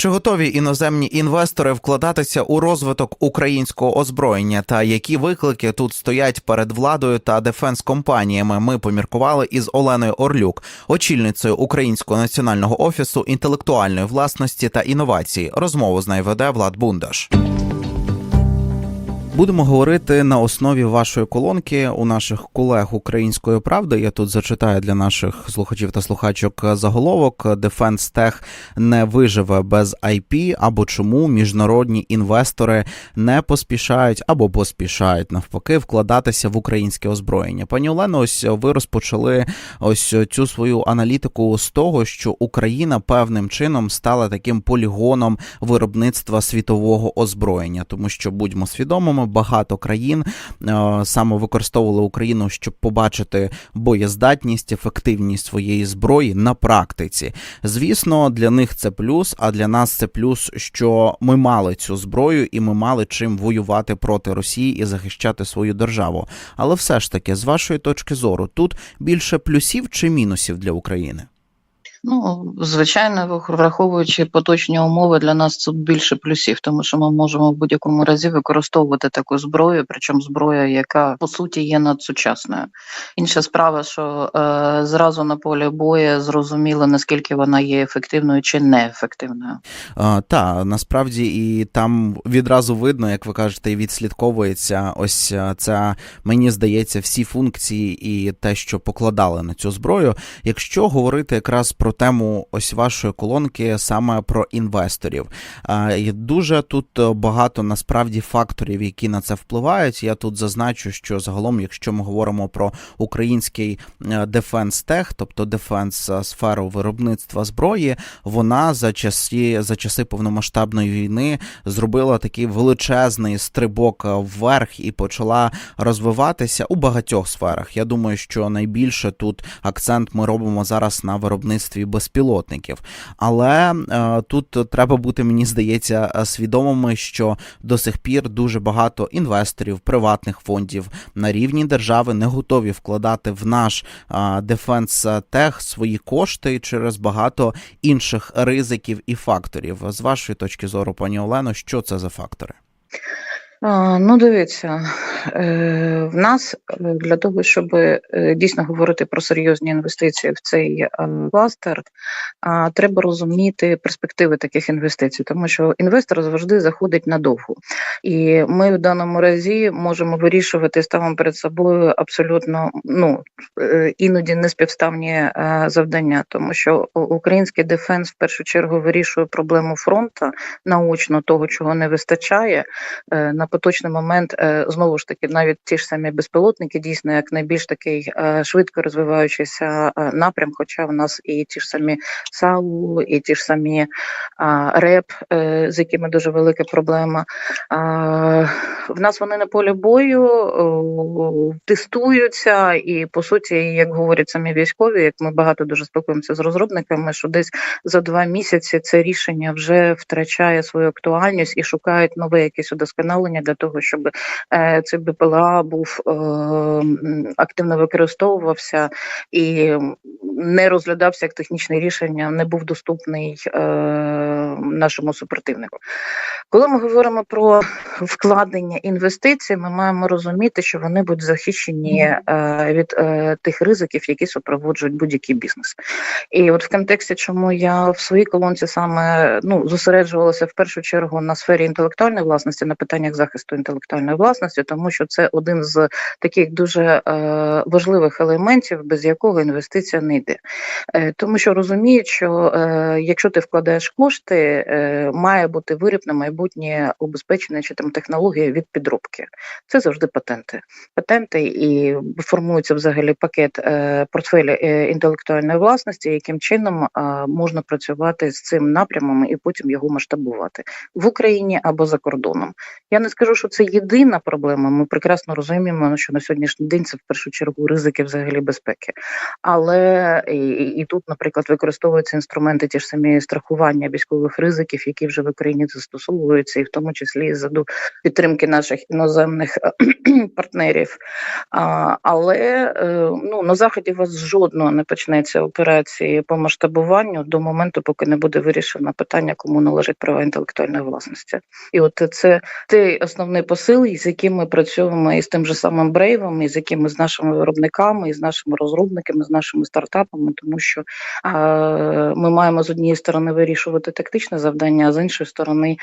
Чи готові іноземні інвестори вкладатися у розвиток українського озброєння та які виклики тут стоять перед владою та дефенс-компаніями? Ми поміркували із Оленою Орлюк, очільницею Українського національного офісу інтелектуальної власності та інновації. Розмову з нею веде Влад Бундаш. Будемо говорити на основі вашої колонки у наших колег Української правди. Я тут зачитаю для наших слухачів та слухачок заголовок Defense Tech не виживе без IP, або чому міжнародні інвестори не поспішають або поспішають навпаки вкладатися в українське озброєння. Пані Олено, ось ви розпочали ось цю свою аналітику з того, що Україна певним чином стала таким полігоном виробництва світового озброєння, тому що будьмо свідомими, багато країн е, саме використовували Україну, щоб побачити боєздатність, ефективність своєї зброї на практиці. Звісно, для них це плюс, а для нас це плюс, що ми мали цю зброю і ми мали чим воювати проти Росії і захищати свою державу. Але все ж таки, з вашої точки зору, тут більше плюсів чи мінусів для України? Ну, звичайно, враховуючи поточні умови, для нас тут більше плюсів, тому що ми можемо в будь-якому разі використовувати таку зброю, причому зброя, яка по суті є надсучасною. Інша справа, що е, зразу на полі бою зрозуміло, наскільки вона є ефективною чи неефективною. Та насправді і там відразу видно, як ви кажете, і відслідковується ось е, ця, мені здається, всі функції і те, що покладали на цю зброю. Якщо говорити якраз про тему ось вашої колонки, саме про інвесторів, дуже тут багато насправді факторів, які на це впливають. Я тут зазначу, що загалом, якщо ми говоримо про український дефенс тех, тобто дефенс сферу виробництва зброї, вона за часи за часи повномасштабної війни зробила такий величезний стрибок вверх і почала розвиватися у багатьох сферах. Я думаю, що найбільше тут акцент ми робимо зараз на виробництві безпілотників. Але е, тут треба бути, мені здається, свідомими, що до сих пір дуже багато інвесторів, приватних фондів на рівні держави не готові вкладати в наш е, дефенс тех свої кошти через багато інших ризиків і факторів. З вашої точки зору, пані Олено, що це за фактори? Ну, дивіться, е, в нас е, для того, щоб е, дійсно говорити про серйозні інвестиції в цей кластер, треба розуміти перспективи таких інвестицій, тому що інвестор завжди заходить надовго. І ми в даному разі можемо вирішувати, ставимо перед собою абсолютно ну, іноді неспівставні завдання, тому що український дефенс в першу чергу вирішує проблему фронту наочно того, чого не вистачає. На поточний момент е, знову ж таки навіть ті ж самі безпілотники дійсно як найбільш такий е, швидко розвиваючийся е, напрям. Хоча в нас і ті ж самі САУ, і ті ж самі РЕП, з якими дуже велика проблема. В нас вони на полі бою тестуються, і по суті, як говорять самі військові, як ми багато дуже спілкуємося з розробниками, що десь за два місяці це рішення вже втрачає свою актуальність і шукають нове якесь удосконалення для того, щоб е, цей БПЛА був е, активно використовувався. І не розглядався як технічне рішення, не був доступний е, нашому супротивнику. Коли ми говоримо про вкладення інвестицій, ми маємо розуміти, що вони будуть захищені е, від е, тих ризиків, які супроводжують будь-який бізнес. І от в контексті, чому я в своїй колонці саме ну зосереджувалася в першу чергу на сфері інтелектуальної власності, на питаннях захисту інтелектуальної власності, тому що це один з таких дуже е, важливих елементів, без якого інвестиція не йде. Е, тому що розуміють, що е, якщо ти вкладаєш кошти, е, має бути виріб на майбутнє убезпечений чи там технологія від підробки. Це завжди патенти. Патенти і формується взагалі пакет портфеля е, інтелектуальної власності, яким чином можна працювати з цим напрямом і потім його масштабувати в Україні або за кордоном. Я не скажу, що це єдина проблема. Ми прекрасно розуміємо, що на сьогоднішній день це в першу чергу ризики взагалі безпеки. Але І, і тут, наприклад, використовуються інструменти ті ж самі страхування військових ризиків, які вже в Україні застосовуються, і в тому числі за підтримки наших іноземних партнерів. А, але е, ну на заході вас жодного не почнеться операції по масштабуванню до моменту, поки не буде вирішено питання, кому належать права інтелектуальної власності. І от це той основний посил, з яким ми працюємо і з тим же самим Брейвом, і з якими з нашими виробниками, і з нашими розробниками, з нашими стартапами, тому що ми маємо з однієї сторони вирішувати тактичне завдання, а з іншої сторони,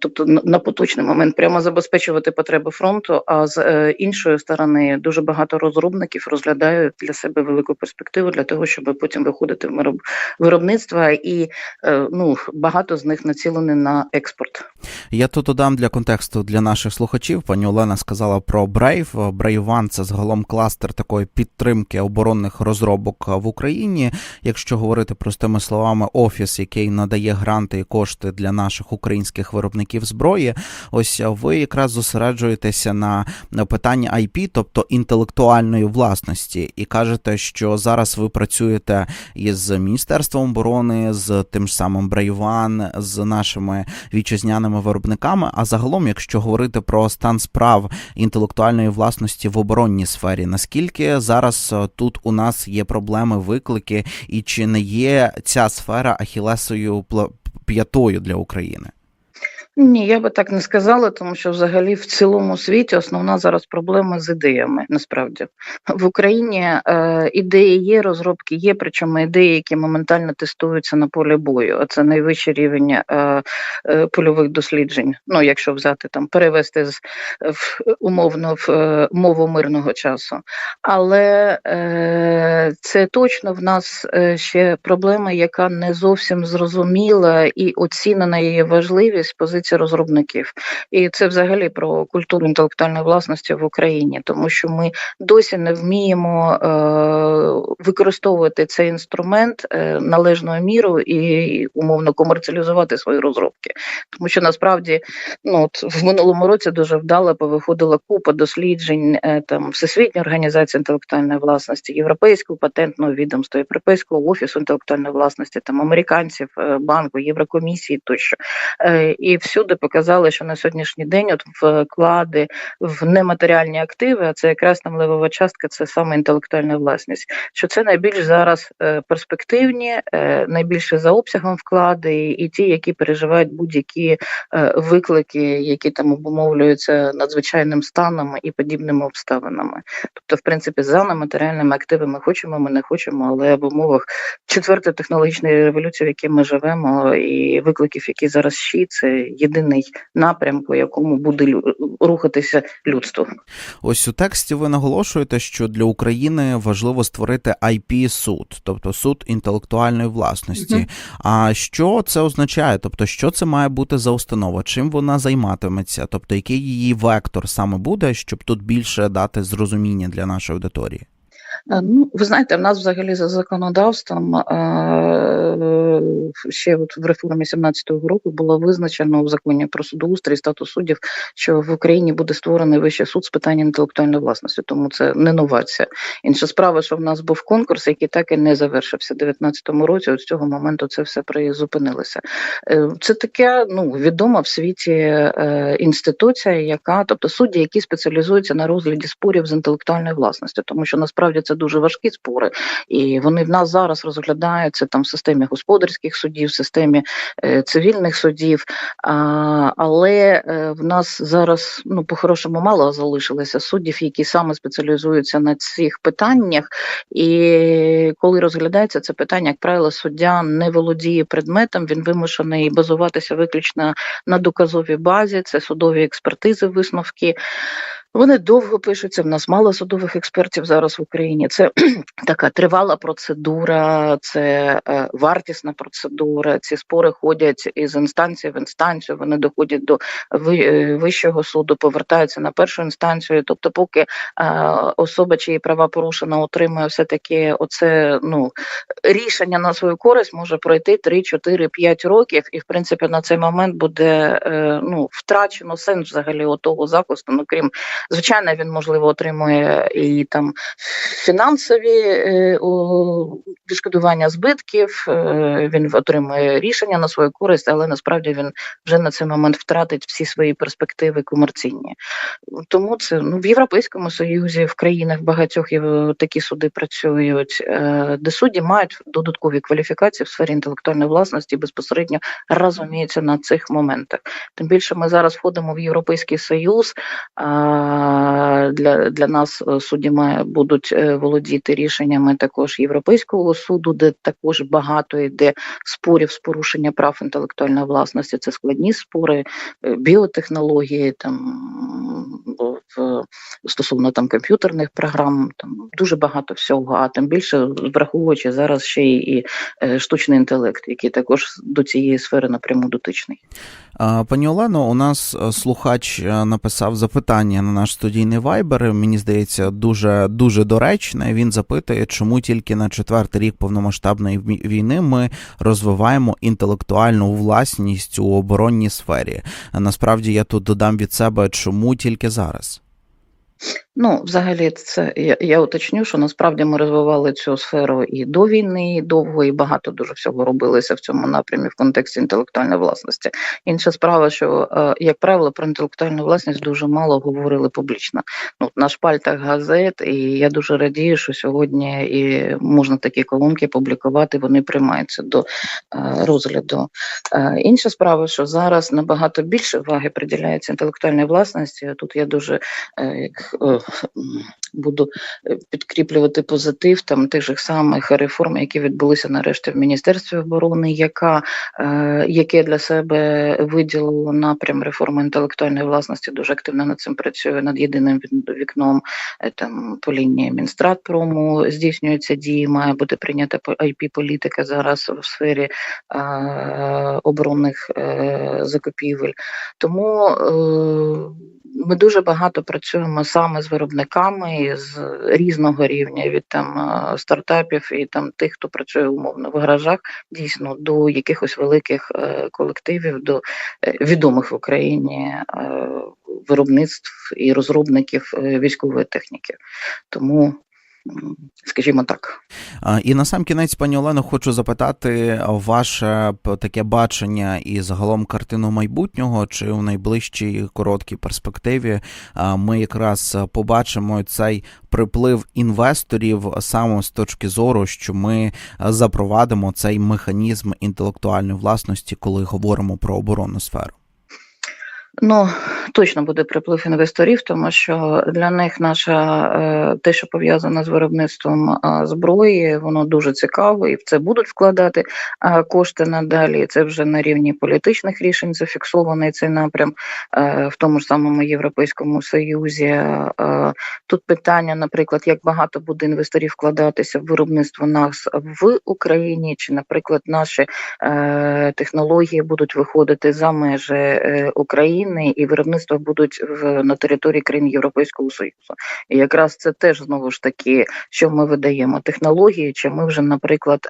тобто на- поточний момент прямо забезпечувати потреби фронту. А з е, іншої сторони, дуже багато розробників розглядають для себе велику перспективу для того, щоб потім виходити в вироб- виробництво, і е, ну багато з них націлені на експорт. Я тут додам для контексту для наших слухачів. Пані Олена сказала про Brave. Brave One – це загалом кластер такої підтримки оборонних розробок в Україні. Якщо говорити простими словами, офіс, який надає гранти і кошти для наших українських виробників зброї. Ось ви якраз зосереджуєтеся на питанні IP, тобто інтелектуальної власності, і кажете, що зараз ви працюєте із Міністерством оборони, з тим ж самим One, з нашими вітчизняними виробниками. А загалом, якщо говорити про стан справ інтелектуальної власності в оборонній сфері, наскільки зараз тут у нас є проблеми, виклики, і чи не є ця сфера ахілесою п'ятою для України? Ні, я би так не сказала, тому що взагалі в цілому світі основна зараз проблема з ідеями. Насправді в Україні е, ідеї є, розробки є, причому ідеї, які моментально тестуються на полі бою. А це найвищий рівень е, е, польових досліджень. Ну, якщо взяти там перевести з в умовно в е, мову мирного часу. Але е, це точно в нас е, ще проблема, яка не зовсім зрозуміла і оцінена її важливість з позиції розробників. І це взагалі про культуру інтелектуальної власності в Україні, тому що ми досі не вміємо е, використовувати цей інструмент е, належною мірою і умовно комерціалізувати свої розробки. Тому що насправді ну от в минулому році дуже вдало повиходила купа досліджень е, там Всесвітньої організації інтелектуальної власності, Європейського патентного відомства, Європейського офісу інтелектуальної власності, там американців, е, банку, Єврокомісії тощо. Е, І всюди показали, що на сьогоднішній день от вклади в нематеріальні активи, а це якраз там левова частка, це саме інтелектуальна власність. Що це найбільш зараз е, перспективні, е, найбільше за обсягом вклади, і ті, які переживають будь-які е, виклики, які там обумовлюються надзвичайним станом і подібними обставинами. Тобто, в принципі, за нематеріальними активами хочемо, ми не хочемо, але в умовах четвертої технологічної революції, в якій ми живемо, і викликів, які зараз ще, це єдиний напрям, по якому буде рухатися людство. Ось у тексті ви наголошуєте, що для України важливо створити IP суд, тобто суд інтелектуальної власності. Мгм. А що це означає? Тобто, що це має бути за установа? Чим вона займатиметься? Тобто, який її вектор саме буде, щоб тут більше дати зрозуміння для нашої аудиторії? Е, Ну, ви знаєте, в нас взагалі за законодавством е, ще от в реформі 17-го року було визначено в законі про судоустрій статус суддів, що в Україні буде створений вищий суд з питань інтелектуальної власності, тому це не новація. Інша справа, що в нас був конкурс, який так і не завершився в 19-му році. От з цього моменту це все призупинилося. Е, Це таке ну відома в світі е, інституція, яка, тобто судді, які спеціалізуються на розгляді спорів з інтелектуальною власністю, тому що насправді це дуже важкі спори, і вони в нас зараз розглядаються там в системі господарських судів, системі е, цивільних судів. Але е, в нас зараз ну по-хорошому мало залишилося суддів, які саме спеціалізуються на цих питаннях. І коли розглядається це питання, як правило, суддя не володіє предметом, він вимушений базуватися виключно на доказовій базі, це судові експертизи, висновки. Вони довго пишуться. В нас мало судових експертів зараз в Україні. Це така тривала процедура, це е, вартісна процедура. Ці спори ходять із інстанції в інстанцію. Вони доходять до е, вищого суду, повертаються на першу інстанцію. Тобто, поки е, особа, чиї права порушена, отримує все таки оце ну рішення на свою користь, може пройти 3, 4, 5 років, і в принципі на цей момент буде е, ну втрачено сенс взагалі отого захисту, ну крім Звичайно, він можливо отримує і там фінансові е, відшкодування збитків. е, Він отримує рішення на свою користь, але насправді він вже на цей момент втратить всі свої перспективи комерційні. Тому це ну в Європейському Союзі, в країнах багатьох такі суди працюють, е, де судді мають додаткові кваліфікації в сфері інтелектуальної власності безпосередньо розуміються на цих моментах. Тим більше ми зараз входимо в Європейський Союз. Для, для нас е, судді має, будуть е, володіти рішеннями також Європейського суду, де також багато йде спорів з порушення прав інтелектуальної власності. Це складні спори, е, біотехнології, там в стосовно там комп'ютерних програм, там дуже багато всього. А тим більше враховуючи зараз ще і штучний інтелект, який також до цієї сфери напряму дотичний. Пані Олено, у нас слухач написав запитання на наш студійний вайбер. Мені здається, дуже дуже доречне. Він запитує, чому тільки на четвертий рік повномасштабної війни ми розвиваємо інтелектуальну власність у оборонній сфері. Насправді я тут додам від себе, чому тільки зараз. Ну, взагалі, це я, я уточню, що насправді ми розвивали цю сферу і до війни, і довго, і багато дуже всього робилося в цьому напрямі в контексті інтелектуальної власності. Інша справа, що е, як правило про інтелектуальну власність дуже мало говорили публічно. Ну на шпальтах газет, і я дуже радію, що сьогодні і можна такі колонки публікувати. Вони приймаються до е, розгляду. Е, Інша справа, що зараз набагато більше уваги приділяється інтелектуальній власності. Тут я дуже як буду е, підкріплювати позитив там тих же самих реформ, які відбулися нарешті в Міністерстві оборони, яка е, яке для себе виділило напрям реформи інтелектуальної власності. Дуже активно над цим працює над єдиним вікном е, там по лінії Мінстратпрому здійснюються дії. Має бути прийнята ip політика зараз в сфері е, оборонних е, закупівель. Тому е, ми дуже багато працюємо саме з виробниками з різного рівня, від там е, стартапів і там тих, хто працює умовно в гаражах, дійсно до якихось великих е, колективів, до е, відомих в Україні виробництв і розробників військової техніки. Тому, скажімо так. І на сам кінець, пані Олено, хочу запитати ваше таке бачення і загалом картину майбутнього, чи у найближчій короткій перспективі ми якраз побачимо цей приплив інвесторів саме з точки зору, що ми запровадимо цей механізм інтелектуальної власності, коли говоримо про оборонну сферу. Ну точно буде приплив інвесторів, тому що для них наша е, те, що пов'язане з виробництвом е, зброї, воно дуже цікаво, і в це будуть вкладати е, кошти надалі. Це вже на рівні політичних рішень зафіксований цей напрям в тому ж самому Європейському Союзі. Тут питання, наприклад, як багато буде інвесторів вкладатися в виробництво нас в Україні, чи, наприклад, наші технології будуть виходити за межі е, України і виробництва будуть в на території країн Європейського Союзу. І якраз це теж знову ж таки, що ми видаємо технології, чи ми вже, наприклад,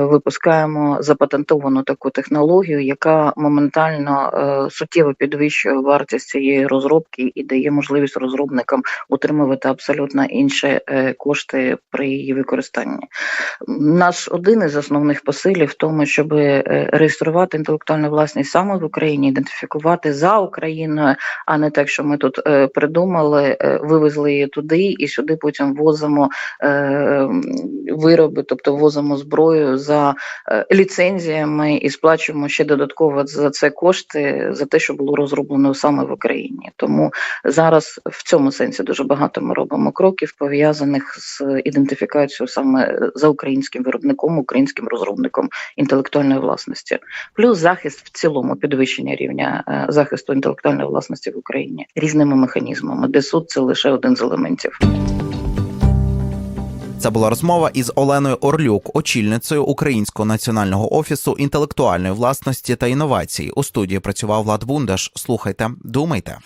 випускаємо запатентовану таку технологію, яка моментально суттєво підвищує вартість цієї розробки і дає можливість розробникам утримувати абсолютно інші е, кошти при її використанні. Наш один із основних посилів в тому, щоб е, реєструвати інтелектуальну власність саме в Україні, ідентифікувати за Україною, а не так, що ми тут е, придумали, е, вивезли її туди і сюди потім возимо е, вироби, тобто возимо зброю за ліцензіями і сплачуємо ще додатково за це кошти за те, що було розроблено саме в Україні. Тому зараз в цьому сенсі дуже багато ми робимо кроків пов'язаних з ідентифікацією саме за українським виробником, українським розробником інтелектуальної власності, плюс захист в цілому підвищення рівня захисту інтелектуальної власності в Україні різними механізмами, де суд це лише один з елементів. Це була розмова із Оленою Орлюк, очільницею Українського національного офісу інтелектуальної власності та інновацій. У студії працював Влад Бундаш. Слухайте, думайте.